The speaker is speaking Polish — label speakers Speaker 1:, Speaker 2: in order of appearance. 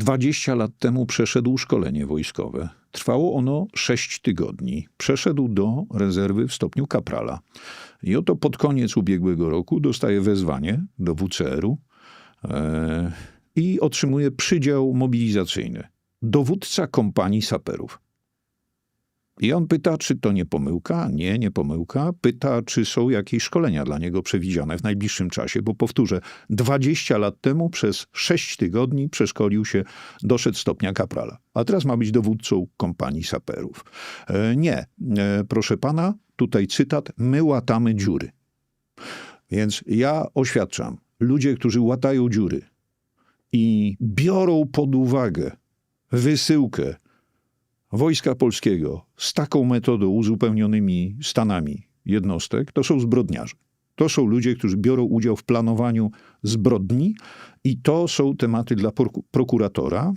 Speaker 1: 20 lat temu przeszedł szkolenie wojskowe. Trwało ono 6 tygodni. Przeszedł do rezerwy w stopniu kaprala. I oto pod koniec ubiegłego roku dostaje wezwanie do WCR-u e, i otrzymuje przydział mobilizacyjny. Dowódca kompanii saperów. I on pyta, czy to nie pomyłka? Nie, nie pomyłka. Pyta, czy są jakieś szkolenia dla niego przewidziane w najbliższym czasie, bo powtórzę, 20 lat temu przez 6 tygodni przeszkolił się, doszedł stopnia kaprala. A teraz ma być dowódcą kompanii saperów. E, nie, e, proszę pana, tutaj cytat, my łatamy dziury. Więc ja oświadczam, ludzie, którzy łatają dziury i biorą pod uwagę wysyłkę Wojska Polskiego z taką metodą, uzupełnionymi stanami jednostek, to są zbrodniarze. To są ludzie, którzy biorą udział w planowaniu zbrodni i to są tematy dla proku- prokuratora.